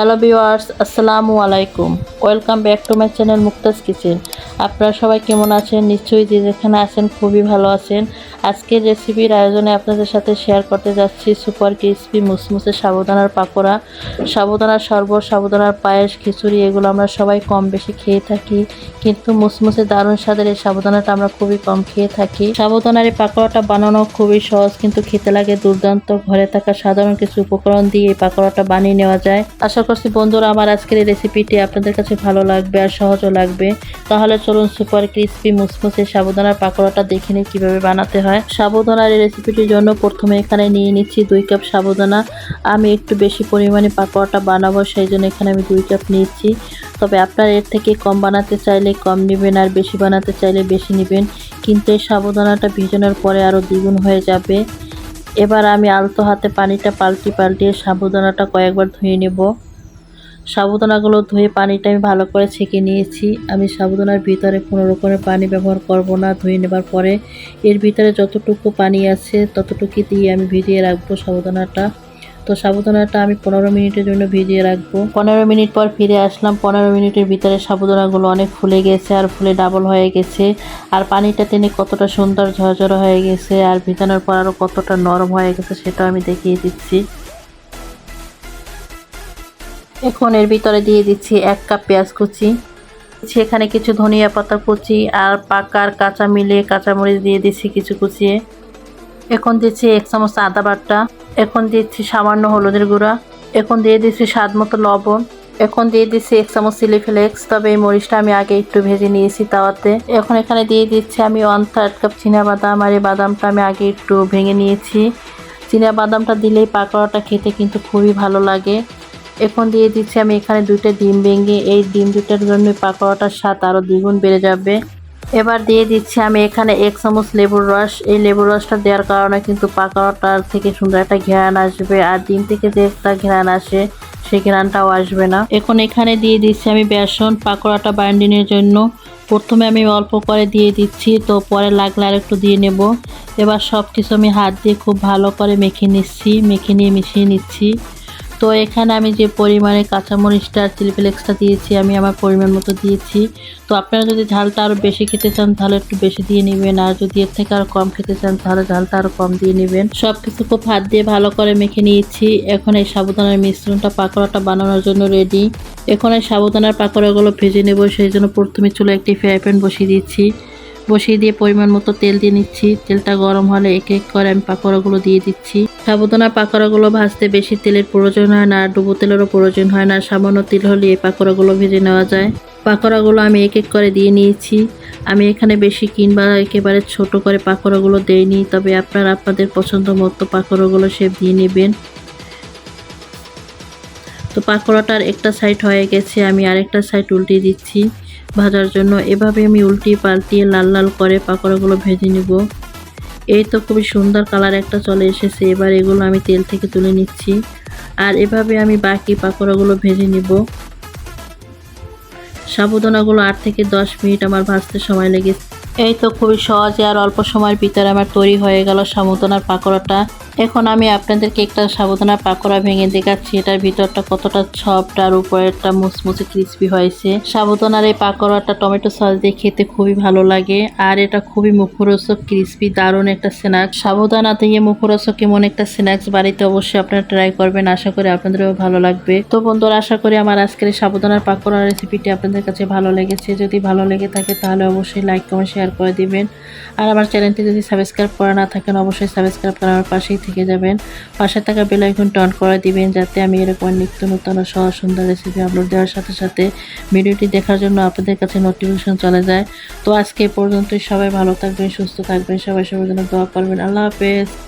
Hello viewers আসসালামু আলাইকুম। Welcome back to my channel Muktaj kitchen. আপনারা সবাই কেমন আছেন? নিশ্চয়ই যে যেখানে আছেন খুবই ভালো আছেন। আজকের রেসিপির আয়োজনে আপনাদের সাথে শেয়ার করতে যাচ্ছি সুপার ক্রিসপি মুসমুসে সাবুদানার পাকোড়া। সাবুদানার শরবত সাবুদানার পায়েস, খিচুড়ি, এগুলো আমরা সবাই কম বেশি খেয়ে থাকি। কিন্তু মুসমুসে দারুণ স্বাদের এই সাবুদানাটা আমরা খুবই কম খেয়ে থাকি। সাবুদানার এই পাকোড়াটা বানানো খুবই সহজ, কিন্তু খেতে লাগে দুর্দান্ত। ঘরে থাকা সাধারণ কিছু উপকরণ দিয়ে এই পাকোড়াটা বানিয়ে নেওয়া যায়। আশা করছি বন্ধুরা, আমার আজকের এই রেসিপিটি আপনাদের কাছে ভালো লাগবে আর সহজও লাগবে। তাহলে চলুন সুপার ক্রিসপি মুসমুসে সাবুদানার পাকোড়াটা দেখে নিই কীভাবে বানাতে হয়। সাবুদানার এই রেসিপিটির জন্য প্রথমে এখানে নিয়ে নিচ্ছি দুই কাপ সাবুদানা আমি একটু বেশি পরিমাণে পাকোড়াটা বানাবো সেই জন্য এখানে আমি দুই কাপ নিয়েছি তবে আপনার এর থেকে কম বানাতে চাইলে কম নেবেন আর বেশি বানাতে চাইলে বেশি নেবেন। কিন্তু এই সাবুদানাটা ভিজানোর পরে আরও দ্বিগুণ হয়ে যাবে। এবার আমি আলতো হাতে পানিটা পাল্টি পাল্টিয়ে সাবুদানাটা কয়েকবার ধুয়ে নেব। সাবুদানাগুলো ধুয়ে পানিটা আমি ভালো করে ছেঁকে নিয়েছি। আমি সাবুদানার ভিতরে কোনো রকমের পানি ব্যবহার করব না, ধুয়ে নেবার পরে। এর ভিতরে যতটুকু পানি আছে ততটুকু দিয়ে আমি ভিজিয়ে রাখব সাবুদানাটা তো সাবুদানাটা আমি পনেরো মিনিটের জন্য ভিজিয়ে রাখব। পনেরো মিনিট পর ফিরে আসলাম। পনেরো মিনিটের ভিতরে সাবুদানাগুলো অনেক ফুলে গেছে আর ফুলে ডাবল হয়ে গেছে। আর পানিটা টেনে কতটা সুন্দর ঝরঝরে হয়ে গেছে আর ভিজানোর পর আরও কতটা নরম হয়ে গেছে সেটাও আমি দেখিয়ে দিচ্ছি। এখন এর ভিতরে দিয়ে দিচ্ছি এক কাপ পেঁয়াজ কুচি। সেখানে কিছু ধনিয়া পাতা কুচি আর পাকার কাঁচা মিলে কাঁচামরিচ দিয়ে দিচ্ছি কিছু কুচিয়ে এখন দিচ্ছি এক চামচ আদা বাটা। এখন দিচ্ছি সামান্য হলুদের গুঁড়া। এখন দিয়ে দিচ্ছি স্বাদ মতো লবণ। এখন দিয়ে দিচ্ছি এক চামচ চিলি ফ্লেক্স। তবে এই মরিচটা আমি আগে একটু ভেজে নিয়েছি তাওয়াতে। এখন এখানে দিয়ে দিচ্ছি আমি ওয়ান থার্ড কাপ বাদাম আর এই বাদামটা আমি আগে একটু ভেঙে নিয়েছি। বাদামটা দিলেই পাকোড়াটা খেতে কিন্তু খুবই ভালো লাগে। এখন দিয়ে দিচ্ছি আমি এখানে দুইটা ডিম ভেঙে, এই ডিম দুটার জন্য পাকোড়াটার স্বাদ আরও দ্বিগুণ বেড়ে যাবে। এবার দিয়ে দিচ্ছি আমি এখানে এক চামচ লেবুর রস। এই লেবুর রসটা দেওয়ার কারণে কিন্তু পাকোড়াটার থেকে সুন্দর একটা ঘ্রাণ আসবে। আর ডিম থেকে যে একটা ঘ্রাণ আসে সেই ঘ্রাণটাও আসবে না। এখন এখানে দিয়ে দিচ্ছি আমি বেসন পাকোড়াটা বাইন্ডিংয়ের জন্য। প্রথমে আমি অল্প করে দিয়ে দিচ্ছি, তো পরে লাগলে আর একটু দিয়ে নেব। এবার সব কিছু আমি হাত দিয়ে খুব ভালো করে মেখে নিচ্ছি, মেখে নিয়ে মিশিয়ে নিচ্ছি। তো এখানে আমি যে পরিমাণে কাঁচামরিচটা আর চিলি ফ্লেক্সটা দিয়েছি, আমি আমার পরিমাণ মতো দিয়েছি। তো আপনারা যদি ঝালটা আরও বেশি খেতে চান, তাহলে একটু বেশি দিয়ে নেবেন। আর যদি এর থেকে আরও কম খেতে চান, তাহলে ঝালটা আরও কম দিয়ে নেবেন। সব কিছু খুব হাত দিয়ে ভালো করে মেখে নিয়েছি। এখন এই সাবুদানার মিশ্রণটা, পাকোড়াটা বানানোর জন্য রেডি এখন এই সাবুদানার পাকোড়াগুলো ভেজে নেব। সেই জন্য প্রথমে চুলো একটি ফ্রাই প্যান বসিয়ে দিচ্ছি বসিয়ে দিয়ে পরিমাণ মতো তেল দিয়ে নিচ্ছি। তেলটা গরম হলে এক এক করে আমি পাকোড়াগুলো দিয়ে দিচ্ছি। সাবুদানা পাকোড়াগুলো ভাজতে বেশি তেলের প্রয়োজন হয় না ডুবো তেলেরও প্রয়োজন হয় না। সামান্য তেল হলে এই পাকোড়াগুলো ভেজে নেওয়া যায়। পাকোড়াগুলো আমি এক এক করে দিয়ে নিয়েছি। আমি এখানে বেশি কিংবা একেবারে ছোট করে পাকোড়াগুলো দেইনি, তবে আপনারা আপনাদের পছন্দ মতো পাকোড়াগুলো শেপ দিয়ে নেবেন। তো পাকোড়াটার একটা সাইড হয়ে গেছে, আমি আরেকটা সাইড উল্টিয়ে দিচ্ছি। ভাজার জন্য এভাবে আমি উল্টিয়ে পাল্টিয়ে লাল লাল করে পাকোড়াগুলো ভেজে নিব। এই তো খুবই সুন্দর কালার একটা চলে এসেছে, এবার এগুলো আমি তেল থেকে তুলে নিচ্ছি। আর এভাবে আমি বাকি পাকোড়াগুলো ভেজে নিব। সাবুদানাগুলো আট থেকে দশ মিনিট আমার ভাজতে সময় লেগেছে। এই তো খুবই সহজে আর অল্প সময়ের ভিতরে আমার তৈরি হয়ে গেল সাবুদানার পাকোড়াটা। এখন আমি আপনাদেরকে একটা সাবুদানার পাকোড়া ভেঙে দেখাচ্ছি। এটার ভিতরটা কতটা সফট আর উপরেরটা মুচমুচে ক্রিসপি হয়েছে। সাবুদানার এই পাকোড়াটা টমেটো সস দিয়ে খেতে খুবই ভালো লাগে। আর এটা খুবই মুখরোচক ক্রিসপি দারুণ একটা স্ন্যাক্স সাবধানা দিয়ে মুখরোচক কেমন একটা স্ন্যাক্স বাড়িতে অবশ্যই আপনারা ট্রাই করবেন। আশা করি আপনাদেরও ভালো লাগবে। তো বন্ধুরা, আশা করি আমার আজকের এই সাবুদানার পাকোড়া রেসিপিটি আপনাদের কাছে ভালো লেগেছে। যদি ভালো লেগে থাকে তাহলে অবশ্যই লাইক কমেন্ট শেয়ার করে দিবেন। আর আমার চ্যানেলটি যদি সাবস্ক্রাইব করা না থাকেন, অবশ্যই সাবস্ক্রাইব করার পাশেই থেকে যাবেন। পাশে থাকা বেল এখন টন করে দিবেন যাতে আমি এরকম নিত্য নতুন সহ সুন্দর রেসিপি আপলোড দেওয়ার সাথে সাথে ভিডিওটি দেখার জন্য আপনাদের কাছে নোটিফিকেশন চলে যায়। তো আজকে পর্যন্ত সবাই ভালো থাকবেন, সুস্থ থাকবেন, সবাই সবার জন্য দোয়া করবেন। আল্লাহ হাফেজ।